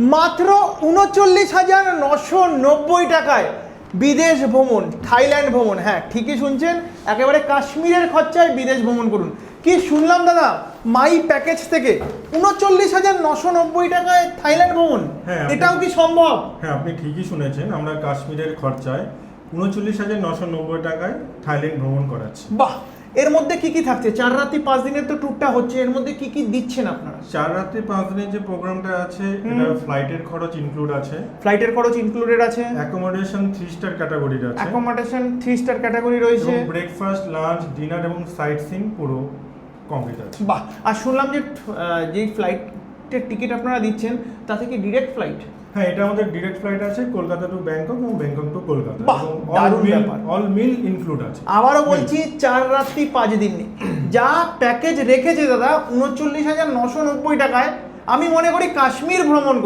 মাত্র উনচল্লিশ হাজার নশো নব্বই টাকায় বিদেশ ভ্রমণ থাইল্যান্ড ভ্রমণ। হ্যাঁ ঠিকই শুনছেন একেবারে কাশ্মীরের খরচায় বিদেশ ভ্রমণ করুন। কি শুনলাম দাদা? মাই প্যাকেজ থেকে উনচল্লিশ হাজার নশো নব্বই টাকায় থাইল্যান্ড ভ্রমণ। হ্যাঁ, এটাও কি সম্ভব? হ্যাঁ আপনি ঠিকই শুনেছেন আমরা কাশ্মীরের খরচায় উনচল্লিশ হাজার নশো নব্বই টাকায় থাইল্যান্ড ভ্রমণ করাচ্ছি। বাহ! এর মধ্যে কি কি থাকছে? চার রাতি পাঁচ দিনের তো ট্যুরটা হচ্ছে এর মধ্যে কি কি দিচ্ছেন আপনারা? চার রাত্রি পাঁচ দিনের যে প্রোগ্রামটা আছে এটা ফ্লাইটের খরচ ইনক্লুড আছে। ফ্লাইটের খরচ ইনক্লুডেড আছে? অ্যাকোমোডেশন থ্রি স্টার ক্যাটাগরির আছে। অ্যাকোমোডেশন থ্রি স্টার ক্যাটাগরি রয়েছে ব্রেকফাস্ট লাঞ্চ ডিনার এবং সাইট সিন পুরো কমপ্লিট আছে। বাহ! আর শুনলাম যে যে যেই ফ্লাইটের টিকিট আপনারা দিচ্ছেন তা থেকে ডিরেক্ট ফ্লাইট হ্যাঁ এটা আমাদের ডিরেক্ট ফ্লাইট আছে কলকাতা টু ব্যাংকক এবং ব্যাংকক টু কলকাতা। দারুণ ব্যাপার। অল মিল ইনক্লুড আছে। আবারও বলছি চার রাত্রি পাঁচ দিন যা প্যাকেজ রেখেছে দাদা উনচল্লিশ হাজার নশো নব্বই টাকায়। আমি মনে করি কাশ্মীর ভ্রমণ